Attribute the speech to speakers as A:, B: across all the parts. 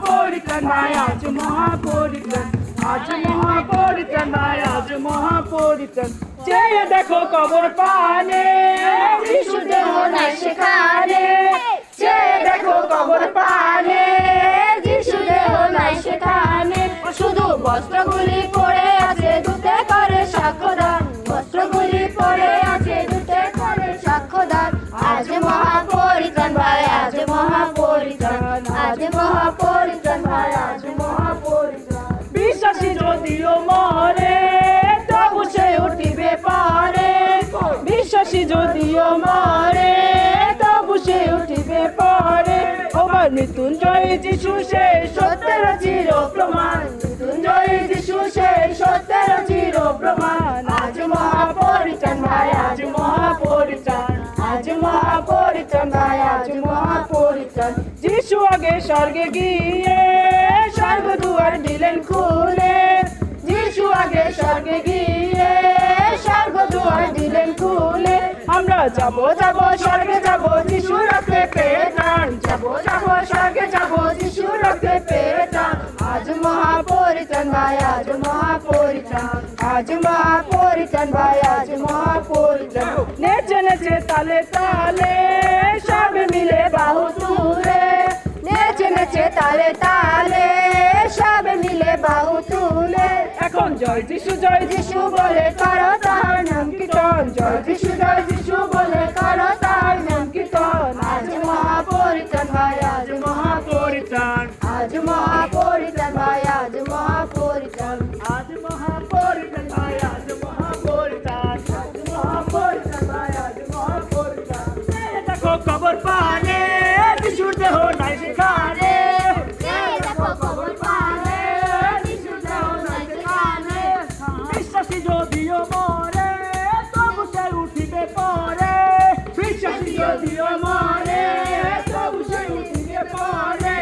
A: মহাপরিত্রাণ ভাই, আজ মহাপরিত্রাণ। আজ মহাপরিত্রাণ আজ মহাপরিত্রাণ। চেয়ে দেখো কবর পানে
B: যিশু দেহ নাই সেখানে।
A: চেয়ে দেখো কবর পানে
B: যিশু দেহ নাই সেখানে। শুধু বস্ত্রগুলি মহাপরিত্রাণ ভাই আজ মহাপরিত্রাণ
A: বিশ্বাসী যদিও মরে, তবু সে উঠিবে পারে। বিশ্বাসী যদিও মরে, তবু সে উঠিবে পারে। ওবার মৃত্যুঞ্জয় যিশু সে সত্যের চির প্রমাণ। আগে স্বর্গে গিয়ে স্বর্গ দুয়ার দিলেন খুলে। যিশু আগে স্বর্গে গিয়ে স্বর্গ দুয়ার দিলেন খুলে। আমরা যাব যাব, স্বর্গে যাব, যিশু রক্তে পেয়ে প্রাণ যাব যাব, স্বর্গে যাব, যিশু রক্তে পেয়ে আজ মহাপরিত্রাণ ভাই, আজ মহাপরিত্রাণ। আজ মহাপরিত্রাণ ভাই, আজ মহাপরিত্রাণ। নেচে নেচে, তালে তালে। তালে তালে সব মিলে বাহু তুলে। এখন জয় যিশু জয় যিশু বলে করো তার নাম কীর্তন। জয় যিশু জয় যিশু বলে বিশ্বাসী যদিও মরে তবু সে উঠিবে পরে। বিশ্বাসী যদিও মরে তবু সে উঠিবে পরে।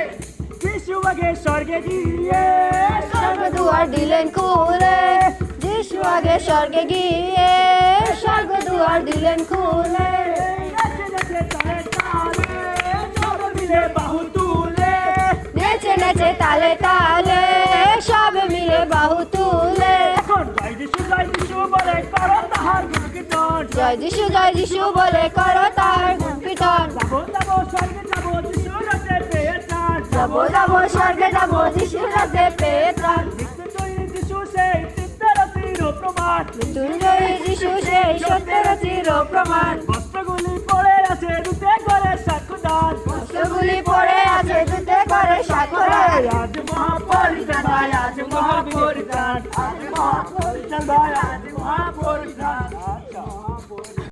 A: যিশু আগে স্বর্গে গিয়ে
B: স্বর্গ দুয়ার দিলেন খুলে। যিশু আগে স্বর্গে গিয়ে স্বর্গ দুয়ার দিলেন খুলে।
A: নাচে নাচে তালে তালে সব মিলে বাহু তুলে।
B: নেচে নেচে তালে তালে সব মিলে বাহু তুলে।
A: জয় যিশু জয় যিশু বলে করো
B: তার কীর্তন।
A: যাব যাব স্বর্গে যাব যিশু রাতে পেয়ে প্রাণ মৃত্যুঞ্জয়ী যিশু সেই
B: সত্যের চির প্রমাণ।
A: বস্ত্রগুলি পড়ে আছে দুতে করে সাক্ষদান
B: বস্ত্রগুলি পড়ে আছে দুতে করে সাক্ষর
A: আজ মহাপরিত্রাণ আজ মহাপরিত্রাণ আজ মহাপরিত্রাণ আজ